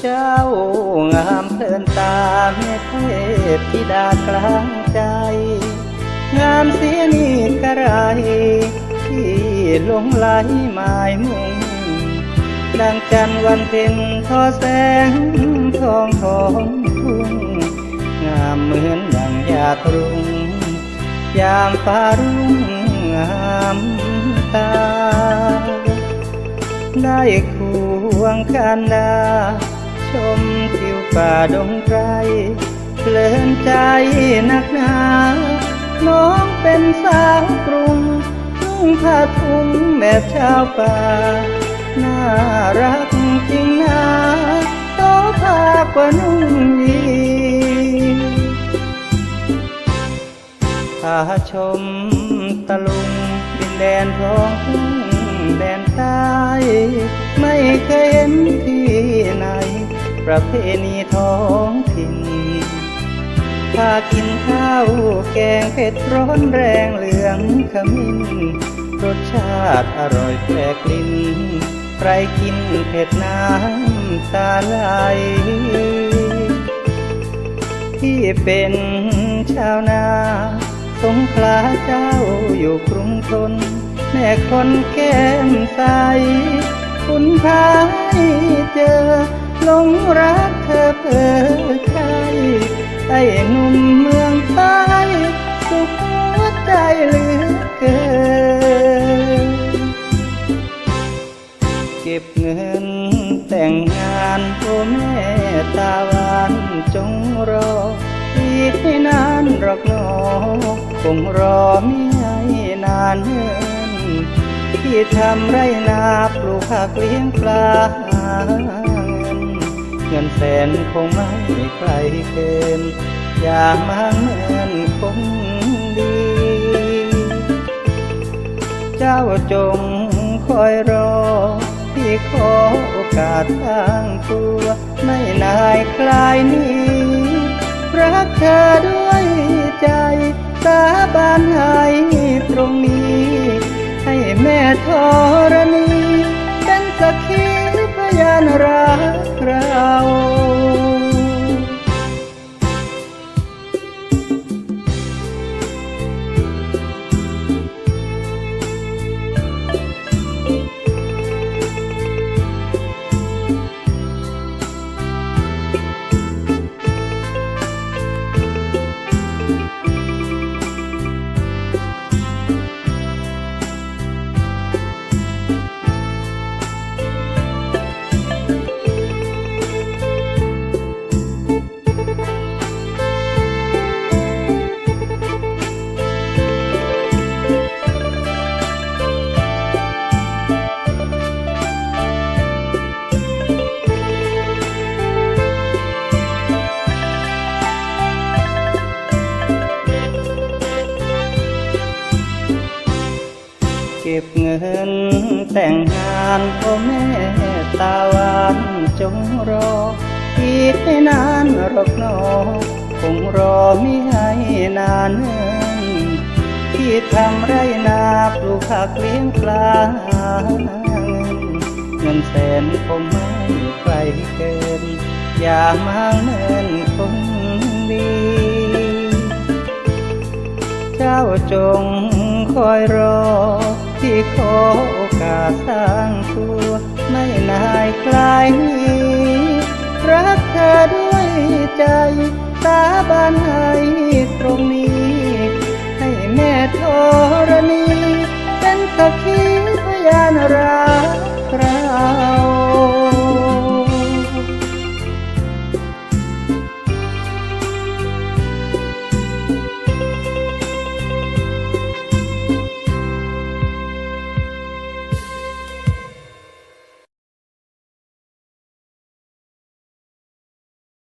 เพลินตามเมเทพธิดากลางใจ งามเสียนี่กระไรที่ลงไหลหมายมุ่งดังจันทร์วันเพ็ญทอแสงทองทองทุ่งงามเหมือนดังยาตรุง ยามฟ้ารุ่งงามตา ได้ควงกันดา ชมทิวป่าดงไกรเพลินใจนักหนา น้องเป็นสาวกรุงนุ่งผ้าถุงแบบชาวป่า น่ารักจริงนะโตภากว่านุ่งยีพาชมตะลุงดินแดนท้องทุ่งแดนใต้ ประเพณีท้องถิ่นพากินข้าวแกงเผ็ดร้อนแรงเหลืองขมิ้น รสชาติอร่อยแปลกลิ้น ใครกินเผ็ดน้ำตาไหลที่เป็นชาวนา สงขลาเจ้าอยู่กรุงทน แม่คนแก้มใส คุณพายเจอ หลงรักเธอเพื่อใครไอ้หนุ่มเมืองใต้สุขหัวใจเหลือเกิน เก็บเงินแต่งงานโอ้แม่ตาหวานจงรออีกไม่นานหรอกหนอคงรอไม่ให้นานเนินที่ทำไรนาปลูกผักเลี้ยงปลา เงินแสนคงไม่ใครเกินอย่ามาเหมือนคนดี เจ้าจงคอยรอ ที่ขอโอกาสทางตัว ไม่นายคลายนี้ รักเธอด้วยใจ ก แต่งงานพ่อแม่ตาหวานจงรอ อีกไม่นานหรอกหนอคงรอไม่ให้นานเนินที่ทำไรนาปลูกผักเลี้ยงปลาเงินเงินแสนคงไม่ไกลเกิน อย่ามาเมินคนดี เจ้าจงคอยรอที่ขอ สร้างตัวไม่นายคลายนี้รักเธอด้วยใจ สาบานให้ตรงนี้ ให้แม่ธรณี เป็นสักขี